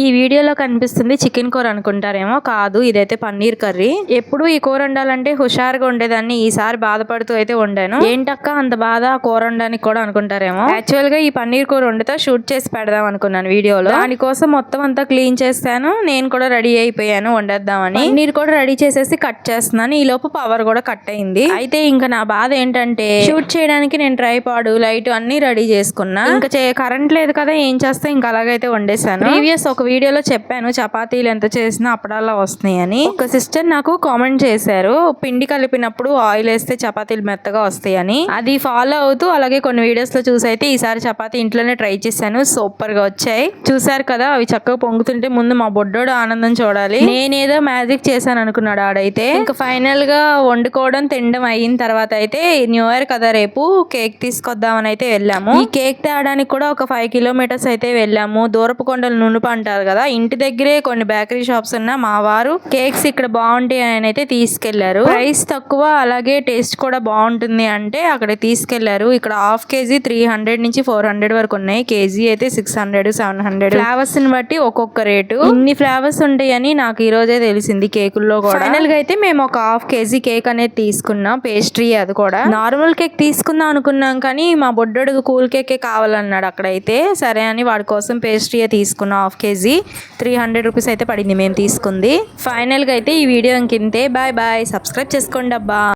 ఈ వీడియోలో కనిపిస్తుంది చికెన్ కూర అనుకుంటారేమో కాదు ఇదైతే పన్నీర్ కర్రీ. ఎప్పుడు ఈ కూర వండాలంటే హుషారుగా ఉండేదాన్ని ఈసారి బాధపడుతూ అయితే వండాను. ఏంటక్క అంత బాధ ఆ కూర వండడానికి కూడా అనుకుంటారేమో? యాక్చువల్గా ఈ పన్నీర్ కూర వండితే షూట్ చేసి పెడదాం అనుకున్నాను వీడియోలో. దానికోసం మొత్తం అంతా క్లీన్ చేస్తాను నేను కూడా రెడీ అయిపోయాను వండేద్దామని. పన్నీర్ కూడా రెడీ చేసేసి కట్ చేస్తున్నాను ఈ లోపు పవర్ కూడా కట్ అయింది. అయితే ఇంకా నా బాధ ఏంటంటే షూట్ చేయడానికి నేను ట్రైపాడ్ లైట్ అన్ని రెడీ చేసుకున్నా. ఇంకా కరెంట్ లేదు కదా ఏం చేస్తా ఇంకా అలాగైతే వండేసాను ప్రీవియస్ ఒక వీడియోలో చెప్పాను చపాతీలు ఎంత చేసినా అప్పుడల్లా వస్తున్నాయి అని ఒక సిస్టర్ నాకు కామెంట్ చేశారు పిండి కలిపినప్పుడు ఆయిల్ వేస్తే చపాతీలు మెత్తగా వస్తాయి అని అది ఫాలో అవుతూ అలాగే కొన్ని వీడియోస్లో చూసి అయితే ఈసారి చపాతీ ఇంట్లోనే ట్రై చేశాను సూపర్గా వచ్చాయి. చూసారు కదా అవి చక్కగా పొంగుతుంటే ముందు మా బొడ్డోడు ఆనందం చూడాలి. నేనేదో మ్యాజిక్ చేశాను అనుకున్నాడు ఆడైతే. ఇంకా ఫైనల్గా వండుకోవడం తినడం అయిన తర్వాత అయితే న్యూ ఇయర్ కదా రేపు కేక్ తీసుకొద్దామని అయితే వెళ్ళాము. ఈ కేక్ తేడానికి కూడా ఒక ఫైవ్ కిలోమీటర్స్ అయితే వెళ్ళాము. దూరపు నూనె పండుగ అంటారు కదా ఇంటి దగ్గరే కొన్ని బేకరీ షాప్స్ ఉన్న మా వారు కేక్స్ ఇక్కడ బాగుంటాయి అని అయితే తీసుకెళ్ళారు. ప్రైస్ తక్కువ అలాగే టేస్ట్ కూడా బాగుంటుంది అంటే అక్కడ తీసుకెళ్ళారు. ఇక్కడ హాఫ్ కేజీ త్రీ హండ్రెడ్ నుంచి ఫోర్ హండ్రెడ్ వరకు ఉన్నాయి. కేజీ అయితే సిక్స్ హండ్రెడ్ సెవెన్ హండ్రెడ్. ఫ్లేవర్స్ని బట్టి ఒక్కొక్క రేటు. ఇన్ని ఫ్లేవర్స్ ఉంటాయని నాకు ఈ రోజే తెలిసింది కేకుల్లో కూడా. ఫైనల్గా అయితే మేము ఒక హాఫ్ కేజీ కేక్ అనేది తీసుకున్నాం. పేస్ట్రీ అది కూడా. నార్మల్ కేక్ తీసుకుందాం అనుకున్నాం కానీ మా బొడ్డోడు కూల్ కేకే కావాలన్నాడు అక్కడైతే. సరే అని వాడి కోసం పేస్ట్రీ తీసుకున్నాం. Half KG three hundred rupees అయితే పడింది మేము తీసుకుంది. ఫైనల్గా అయితే ఈ వీడియో ఇంకింతే. బాయ్ బాయ్ సబ్స్క్రైబ్ చేసుకోండి అబ్బా.